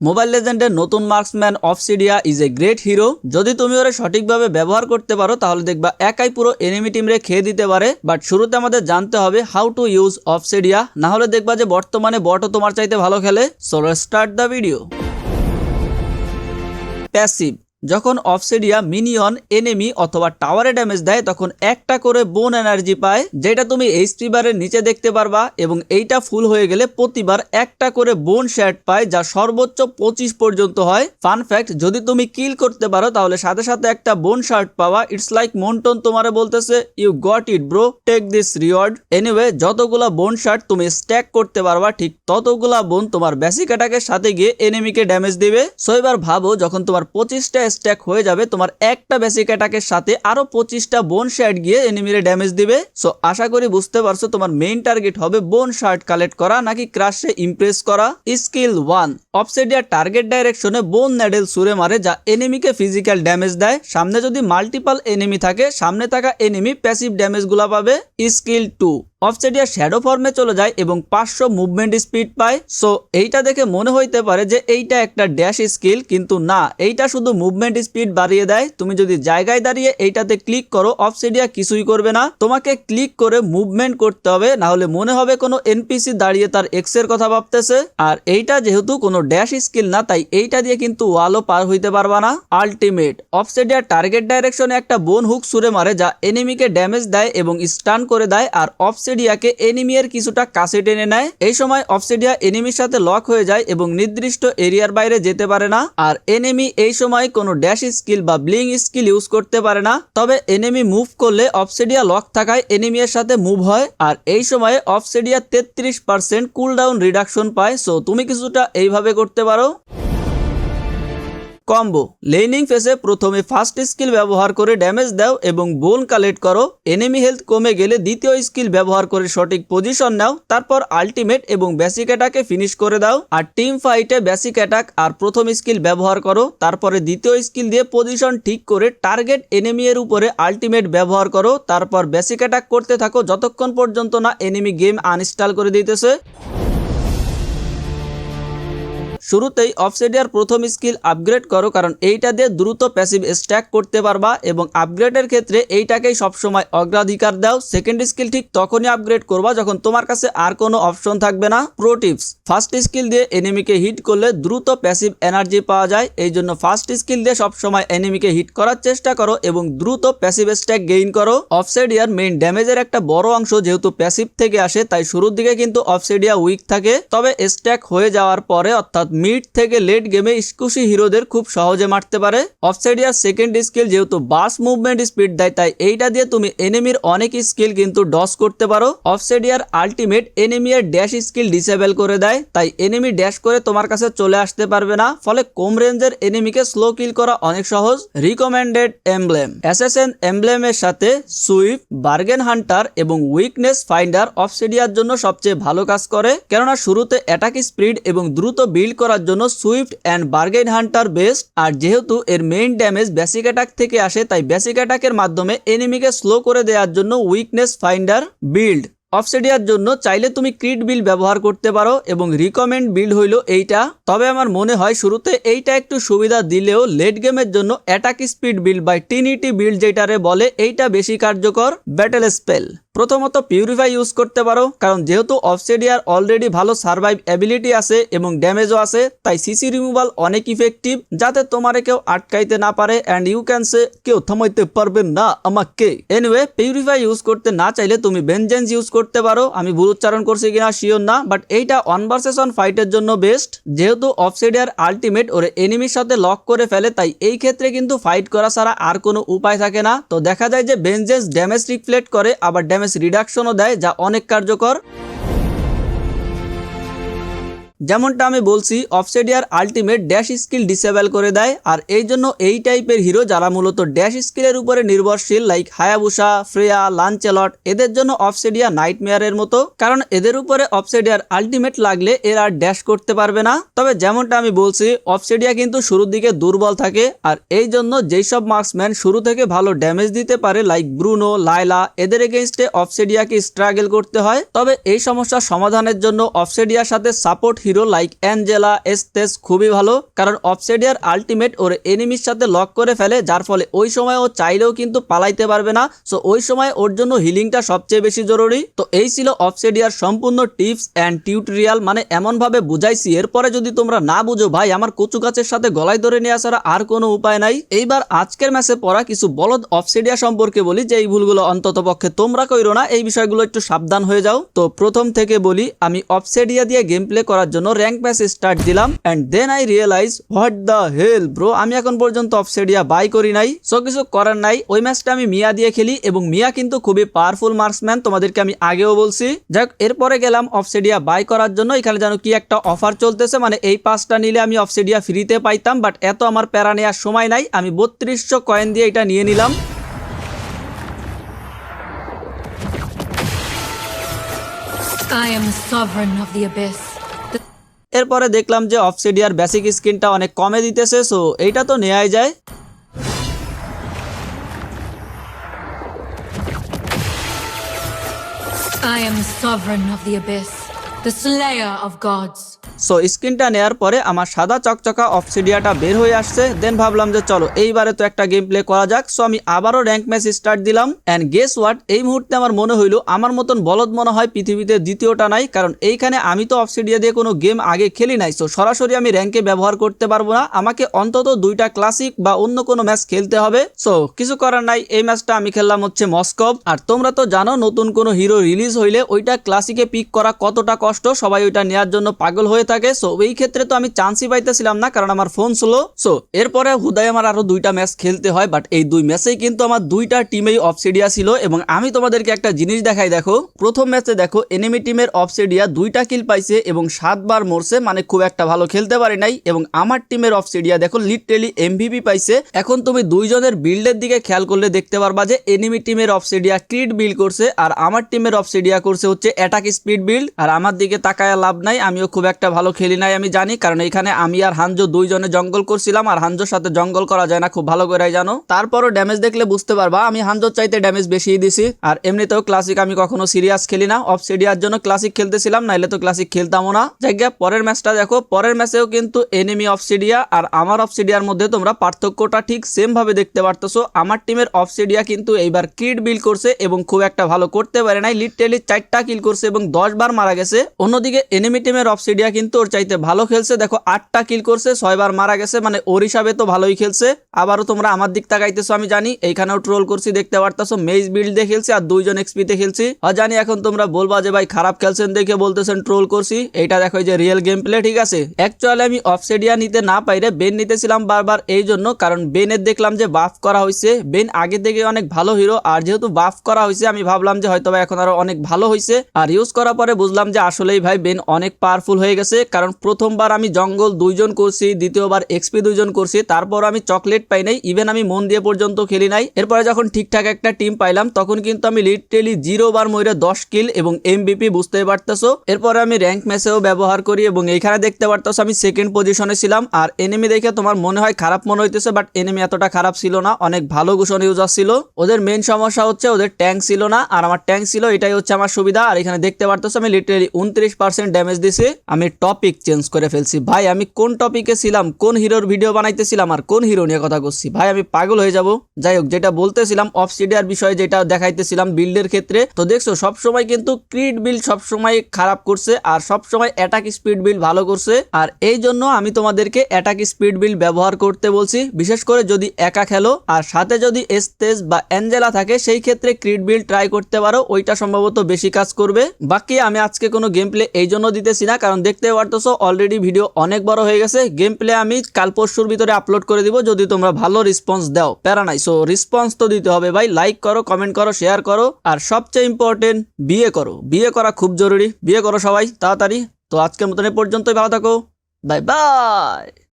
Mobile লেজেন্ডের নতুন marksman Obsidia is a great hero যদি তুমি ওরা সঠিকভাবে ব্যবহার করতে পারো, তাহলে দেখবা একাই পুরো এনিমি টিমরে খেয়ে দিতে পারে। বাট শুরুতে আমাদের জানতে হবে হাউ টু ইউজ অফসিডিয়া না হলে দেখবা যে বর্তমানে বটও তোমার চাইতে ভালো খেলে। Solo start the video passive যখন অফসেডিয়া মিনিয়ন, এনিমি অথবা টাওয়ারে ড্যামেজ দেয়, তখন একটা করে বোন এনার্জি পায়, যেটা তুমি এইচপি বারের নিচে দেখতে পারবা এবং এইটা ফুল হয়ে গেলে প্রতিবার একটা করে বোন শ্যাট পায়, যা সর্বোচ্চ পঁচিশ পর্যন্ত হয়। ফান ফ্যাক্ট যদি তুমি কিল করতে পারো, তাহলে সাথে সাথে একটা বোন শার্ট পাওয়া ইটস লাইক মন্টন তোমারে বলতেছে you got it bro take this reward anyway যতগুলা বোন শার্ট তুমি স্ট্যাক করতে পারবা, ঠিক ততগুলা বোন তোমার বেসিক অ্যাটাকের সাথে গিয়ে এনিমিকে ড্যামেজ দিবে। সো এবার ভাবো, যখন তোমার পঁচিশটা স্ট্যাক হয়ে যাবে, তোমার একটা বেসিক অ্যাটাকের সাথে আরও পঁচিশটা বোন শার্ট গিয়ে এনিমিরে ড্যামেজ দিবে। সো আশা করি বুঝতে পারছ, তোমার মেইন টার্গেট হবে বোন শার্ট কালেক্ট করা নাকি ক্রাশে ইমপ্রেস করা। স্কিল ওয়ান অফসেডিয়ার টার্গেট ডাইরেকশনে বোন নেডেল সুরে মারে যা এনিমিকে ফিজিক্যাল ড্যামেজ দেয়। সামনে যদি মাল্টিপাল এনিমি থাকে, সামনে থাকা এনিমি প্যাসিভ ড্যামেজগুলা পাবে। স্কিল টু অফসেডিয়া শ্যাডো ফর্মে চলে যায় এবং পাঁচশো মুভমেন্ট স্পিড পায়। সো এইটা দেখে মনে হইতে পারে যে এইটা একটা ড্যাশ স্কিল কিন্তু না, এইটা শুধু মুভমেন্ট স্পিড বাড়িয়ে দেয়। তুমি যদি জায়গায় দাঁড়িয়ে এইটাতে ক্লিক করো অফসেডিয়া কিছুই করবে না। তোমাকে ক্লিক করে মুভমেন্ট করতে হবে, না হলে মনে হবে কোনো এনপিসি দাঁড়িয়ে তার এক্সের কথা ভাবতেছে। আর এইটা যেহেতু কোনো ড্যাশ স্কিল না, তাই এইটা দিয়ে কিন্তু ওয়ালও পার হইতে পারবা না। আলটিমেট অফসেডিয়ার টার্গেট ডাইরেকশনে একটা বোন হুক সুরে মারে, যা এনিমিকে ড্যামেজ দেয় এবং স্টান করে দেয়, আর অফসেডিয়াকে এনিমিয়ার কিছুটা কাছে টেনে নেয়। এই সময় অফসেডিয়া এনিমির সাথে লক হয়ে যায় এবং নির্দিষ্ট এরিয়ার বাইরে যেতে পারে না। আর এনিমি এই সময় কোনো ড্যাশ স্কিল বা ব্লিং স্কিল ইউজ করতে পারে না। তবে এনিমি মুভ করলে অফসেডিয়া লক থাকায় এনিমিয়ার সাথে মুভ হয়। আর এই সময়ে অফসেডিয়া তেত্রিশ পার্সেন্ট কুলডাউন রিডাকশন পায়। সো তুমি কিছুটা এইভাবে করতে পারো। কম্বো। লেনিং ফেসে প্রথমে ফার্স্ট স্কিল ব্যবহার করে ড্যামেজ দাও এবং বোন কালেক্ট করো। এনিমি হেলথ কমে গেলে দ্বিতীয় স্কিল ব্যবহার করে সঠিক পজিশন নাও। তারপর আলটিমেট এবং বেসিক অ্যাটাকে ফিনিশ করে দাও। আর টিম ফাইটে বেসিক অ্যাটাক আর প্রথম স্কিল ব্যবহার করো। তারপরে দ্বিতীয় স্কিল দিয়ে পজিশন ঠিক করে টার্গেট এনিমি এর উপরে আলটিমেট ব্যবহার করো। তারপর বেসিক অ্যাটাক করতে থাকো। যতক্ষণ পর্যন্ত না এনিমি গেম আনইনস্টল করে দিতেছে। শুরুতেই অফসেডিয়ার প্রথম স্কিল আপগ্রেড করো, কারণ এইটা দিয়ে দ্রুত প্যাসিভ স্ট্যাক করতে পারবা এবং আপগ্রেডের ক্ষেত্রে এইটাকেই সবসময় অগ্রাধিকার দাও। সেকেন্ড স্কিল ঠিক তখনই আপগ্রেড করবা যখন তোমার কাছে আর কোনো অপশন থাকবে না। প্রো টিপস ফার্স্ট স্কিল দিয়ে এনিমিকে হিট করলে দ্রুত প্যাসিভ এনার্জি পাওয়া যায়। এই জন্য ফার্স্ট স্কিল দিয়ে সবসময় এনিমিকে হিট করার চেষ্টা করো এবং দ্রুত প্যাসিভ স্ট্যাক গেইন করো। অফসেডিয়ার মেইন ড্যামেজের একটা বড় অংশ যেহেতু প্যাসিভ থেকে আসে, তাই শুরুর দিকে কিন্তু অফসেডিয়া উইক থাকে। তবে স্ট্যাক হয়ে যাওয়ার পরে অর্থাৎ মিড থেকে লেট গেমে স্কুশি হিরোদের খুব সহজে মারতে পারে। অফসাইডিয়ার সেকেন্ড স্কিল যেহেতু বাস মুভমেন্ট স্পিড দেয়, তাই এইটা দিয়ে তুমি এনিমির অনেক স্কিল কিন্তু ডস করতে পারো। অফসাইডিয়ার আলটিমেট এনিমির ড্যাশ স্কিল ডিসেবল করে দেয়, তাই এনিমি ড্যাশ করে তোমার কাছে চলে আসতে পারবে না। ফলে কম রেঞ্জের এনিমিকে স্লো কিল করা অনেক সহজ। Recommended emblem. অ্যাসেসেন এমব্লেমের সাথে সুইফট বার্গেন হান্টার এবং উইকনেস ফাইন্ডার অফসিডিয়ার জন্য সবচেয়ে ভালো কাজ করে। কেননা শুরুতে অ্যাটাক স্পিড এবং দ্রুত বিল্ড করার জন্য swift and bargain hunter best. আর যেহেতু এর মেইন ড্যামেজ বেসিক অ্যাটাক থেকে আসে, তাই বেসিক অ্যাটাকের মাধ্যমে এনিমিকে স্লো করে দেওয়ার জন্য উইকনেস ফাইন্ডার বিল্ড। অফসেডিয়ার জন্য চাইলে তুমি ক্রিট বিল ব্যবহার করতে পারো এবং রিকমেন্ড বিল্ড হইল এইটা। তবে আমার মনে হয় শুরুতে এইটা একটু সুবিধা দিলেও লেট গেমের জন্য অ্যাটাক স্পিড বিল্ড বাই টিনিটি বিল্ড যেটারে বলে, এইটা বেশি কার্যকর। Battle spell. প্রথমত পিউরিফাই ইউজ করতে পারো, কারণ যেহেতু অফসেডিয়ার অলরেডি ভালো সার্ভাইভ অ্যাবিলিটি আছে এবং ড্যামেজও আছে, তাই সিসি রিমুভাল অনেক ইফেক্টিভ যাতে তোমারে কেউ আটকাইতে না পারে অ্যান্ড ইউ ক্যান সে কেউ থামাইতে পারবে না আমাকে। এনিওয়ে পিউরিফাই ইউজ করতে না চাইলে তুমি বেনজেন্স ইউজ করতে পারো, আমি ভুল উচ্চারণ করছি কিনা শিওর না বাট এইটা অন ভার্সেস অন ফাইটের জন্য বেস্ট যেহেতু অফসেডিয়ার আলটিমেট ওরে এনিমির সাথে লক করে ফেলে, তাই এই ক্ষেত্রে কিন্তু ফাইট করা ছাড়া আর কোনো উপায় থাকে না। তো দেখা যায় যে বেনজেন্স ড্যামেজ রিফ্লেক্ট করে, আবার ড্যামেজ রিডাকশনও দেয় যা অনেক কার্যকর। যেমনটা আমি বলছি অফসেডিয়ার আলটিমেট ড্যাশ স্কিল ডিসেবল করে দেয়, আর এই জন্য এই টাইপের হিরো যারা মূলত ড্যাশ স্কিলের উপরে নির্ভরশীল লাইক হায়াবুসা ফ্রেয়া লাঞ্চেলট এদের জন্য অফসেডিয়া নাইটমেয়ারের মতো। কারণ এদের উপরে অফসেডিয়ার আলটিমেট লাগলে এর আর ড্যাশ করতে পারবে না। তবে যেমনটা আমি বলছি অফসেডিয়া কিন্তু শুরুর দিকে দুর্বল থাকে, আর এই জন্য যেই সব মার্কসম্যান শুরু থেকে ভালো ড্যামেজ দিতে পারে লাইক ব্রুনো লাইলা এদের এগেনস্টে অফসেডিয়াকে স্ট্রাগল করতে হয়। তবে এই সমস্যার সমাধানের জন্য অফসেডিয়ার সাথে support hero like Angela Estes খুবই ভালো, কারণ অফসেডিয়ার আলটিমেট ওর এনিমির সাথে লক করে ফেলে, যার ফলে ওই সময় ও চাইলেও কিন্তু পালাইতে পারবে না। সো ওই সময় ওর জন্য হিলিংটা সবচেয়ে বেশি জরুরি। তো এই ছিল অফসেডিয়ার সম্পূর্ণ টিপস অ্যান্ড টিউটোরিয়াল মানে এমনভাবে বুঝাইছি। এরপরে যদি তোমরা না বুঝো, ভাই, আমার কচু গাছের সাথে গলায় ধরে নিয়ে ছাড়া আর কোনো উপায় নাই। এইবার আজকের ম্যাচে পড়া কিছু বলদ অফসেডিয়া সম্পর্কে বলি যে এই ভুলগুলো অন্তত পক্ষে তোমরা কইরো না, এই বিষয়গুলো একটু সাবধান হয়ে যাও। তো প্রথম থেকে বলি, আমি অফসেডিয়া দিয়ে গেম প্লে করার জন্য র্যাঙ্ক ম্যাচ স্টার্ট দিলাম and then I realize what the hell bro আমি এখন পর্যন্ত অফসেডিয়া বাই করি নাই সো কিছু করার নাই। ওই ম্যাচটা আমি মিয়া দিয়ে খেলি এবং মিয়া কিন্তু খুবই পাওয়ারফুল মার্কসম্যান তোমাদেরকে আমি আগেও বলছি। যাক, এরপরে গেলাম অফসেডিয়া বাই করার জন্য, এখানে যেন কি একটা অফার চলতেছে মানে এই পাঁচটা নিলে আমি অফসেডিয়া ফ্রিতে পাইতাম বাট এত আমার প্যারা নেওয়ার সময় নাই, আমি বত্রিশশো কয়েন দিয়ে এটা নিয়ে নিলাম। I am the sovereign of the abyss. এরপরে দেখলাম যে অফসিডিয়ার বেসিক স্কিনটা অনেক কমে দিতেছে সো এইটা তো নেওয়াই যায়। I am sovereign of the abyss, so স্ক্রিনটা নেয়ার পরে আমার সাদা চকচকা অফসিডিয়াটা বের হয়ে আসছে। দেন ভাবলাম যে চলো, এইবারে তো একটা গেম প্লে করা যাক। সো আমি আবারও র্যাঙ্ক ম্যাচ স্টার্ট দিলাম। অ্যান্ড গেস ওয়াট এই মুহূর্তে আমার মনে হইল, আমার মতন বলদ মনে হয় পৃথিবীতে দ্বিতীয়টা নাই। কারণ এইখানে আমি তো অফসিডিয়া দিয়ে কোনো গেম আগে খেলি নাই। সো সরাসরি আমি র্যাঙ্কে ব্যবহার করতে পারব না। আমাকে অন্তত দুইটা ক্লাসিক বা অন্য কোনো ম্যাচ খেলতে হবে। সো কিছু করার নাই। এই ম্যাচটা আমি খেললাম হচ্ছে মস্কভ আর তোমরা তো জানো, নতুন কোনো হিরো রিলিজ হইলে ওইটা ক্লাসিকে পিক করা কতটা কষ্ট সবাই ওইটা নেওয়ার জন্য পাগল হয়ে থাকে। সো এই ক্ষেত্রে তো আমি চান্সই পাইতেছিলাম না, কারণ আমার ফোন স্লো সো এরপরে হুদায় আমার আরও দুইটা ম্যাচ খেলতে হয় বাট এই দুই ম্যাচেই কিন্তু আমার দুইটা টিমেই অফসিডিয়া ছিল এবং আমি তোমাদেরকে একটা জিনিস দেখাই, দেখো। প্রথম ম্যাচে দেখো এনিমি টিমের অফসিডিয়া দুইটা কিল পাইছে এবং সাতবার মরছে মানে খুব একটা ভালো খেলতে পারে নাই। এবং আমার টিমের অফসিডিয়া দেখো লিটারেলি এমভিপি পাইছে। এখন তুমি দুইজনের বিল্ডের দিকে খেয়াল করলে দেখতে পারবা যে এনিমি টিমের অফসিডিয়া ক্রিট বিল্ড করছে, আর আমার টিমের অফসিডিয়া করছে হচ্ছে অ্যাটাক স্পিড বিল্ড আর আমার দিকে তাকায় লাভ নাই, আমিও খুব একটা ভালো খেলি নাই আমি জানি, কারণ এখানে আমি আর হানজো দুইজনে জঙ্গল করছিলাম আর হানজোর সাথে জঙ্গল করা যায় না, খুব ভালো করে জানো। তারপরও ড্যামেজ দেখলে বুঝতে পারবা, আমি হানজোর চাইতে ড্যামেজ বেশি দিছি। আর এমনিতেও ক্লাসিক আমি কখনো সিরিয়াস খেলি না অফসিডিয়ার জন্য ক্লাসিক খেলতেছিলাম, নাইলে তো ক্লাসিক খেলতামও না। জায়গা পরের ম্যাচটা দেখো, পরের ম্যাচেও কিন্তু এনিমি অফসিডিয়া আর আমার অফ সিডিয়ার মধ্যে তোমরা পার্থক্যটা ঠিক সেম ভাবে দেখতে পারতেছো। আমার টিমের অফসিডিয়া কিন্তু এইবার কিট বিল করছে এবং খুব একটা ভালো করতে পারে নাই লিটারেলি চারটা কিল করছে এবং দশ বার মারা গেছে। অন্যদিকে এনিমি টিমের অফসিডিয়া কিন্তু ওর চাইতে ভালো খেলছে। দেখো, আটটা কিল করছে, ছয়বার মারা গেছে মানে ওর হিসাবে তো ভালোই খেলছে। আবারও তোমরা আমার দিক তাকাইতেছো, আমি জানি, এইখানেও ট্রোল করছি, দেখতে পারতেছো মেজ বিল্ড খেলছি আর দুইজন এক্সপিতে খেলছি। আর জানি এখন তোমরা বলবা যে, ভাই, খারাপ খেলছেন দেখে বলতেছেন ট্রোল করছি। এইটা দেখো যে রিয়েল গেম প্লে ঠিক আছে? অ্যাকচুয়ালি আমি অফসেডিয়া নিতে না পাইরে বেন নিতেছিলাম বারবার এই জন্য কারণ বেনের দেখলাম যে বাফ করা হয়েছে বেন আগে থেকে অনেক ভালো হিরো আর যেহেতু বাফ করা হয়েছে আমি ভাবলাম যে হয়তো এখন আরও অনেক ভালো হয়েছে আর ইউজ করার পরে বুঝলাম যে আসলেই ভাই বেন অনেক পাওয়ারফুল হয়ে গেছে। কারণ প্রথমবার আমি জঙ্গল দুইজন করছি, দ্বিতীয়বার এক্সপি দুইজন করছি, তারপর আমি চকলেট পাই নাই ইভেন আমি মন দিয়ে পর্যন্ত খেলি নাই। এরপরে যখন ঠিকঠাক একটা টিম পাইলাম, তখন কিন্তু আমি লিটারেলি জিরো বার ময়ূরে দশ কিল এবং এমবিপি বুঝতে পারতেছো। এরপরে আমি র্যাঙ্ক ম্যাচেও ব্যবহার করি এবং এইখানে দেখতে পারতেছো আমি সেকেন্ড পজিশনে ছিলাম। আর এনিমি দেখে তোমার মনে হয় খারাপ মনে হইতেছে বাট এনিমি এতটা খারাপ ছিল না, অনেক ভালো ঘোষণ ইউজার ছিল। ওদের মেন সমস্যা হচ্ছে ওদের ট্যাঙ্ক ছিল না, আর আমার ট্যাঙ্ক ছিল, এটাই হচ্ছে আমার সুবিধা। আর এখানে দেখতে পারতেছো আমি লিটারেলি উনত্রিশ পার্সেন্ট ড্যামেজ দিছি। আমি টপিক চেঞ্জ করে ফেলছি। ভাই, আমি কোন টপিকে ছিলাম, কোন হিরোর ভিডিও বানাইতেছিলাম আর কোন হিরো নিয়ে কথা করছি? ভাই, আমি পাগল হয়ে যাব। যাই হোক, যেটা বলতেছিলাম অফসিডিয়ার বিষয়ে যেটা দেখাইতেছিলাম বিল্ডের ক্ষেত্রে, তো দেখছ, সবসময় কিন্তু ক্রিড বিল্ড সবসময় খারাপ করছে আর সবসময় অ্যাটাক স্পিড বিল্ড ভালো করছে। আর এই জন্য আমি তোমাদেরকে অ্যাটাক স্পিড বিল্ড ব্যবহার করতে বলছি। বিশেষ করে যদি একা খেলো, আর সাথে যদি এস্তেজ বা অ্যাঞ্জেলা থাকে, সেই ক্ষেত্রে ক্রিড বিল্ড ট্রাই করতে পারো, ওইটা সম্ভবত বেশি কাজ করবে। বাকি আমি আজকে কোনো গেম প্লে এই জন্য দিতেছি না, কারণ দেখতে পারতেছো অলরেডি ভিডিও অনেক বড় হয়ে গেছে। গেম প্লে আমি কাল পরশুর ভিতরে আপলোড করে দিব, যদি তোমরা ভালো রেসপন্স দাও। প্যারা নাই সো রেসপন্স তো দিতে হবে ভাই লাইক করো কমেন্ট করো শেয়ার করো, আর সবচেয়ে ইম্পর্টেন্ট বিয়ে করো। বিয়ে করা খুব জরুরি, বিয়ে করো সবাই, তাড়াতাড়ি। তো আজকের মতন এ পর্যন্তই, ভালো থাকো বাই বাই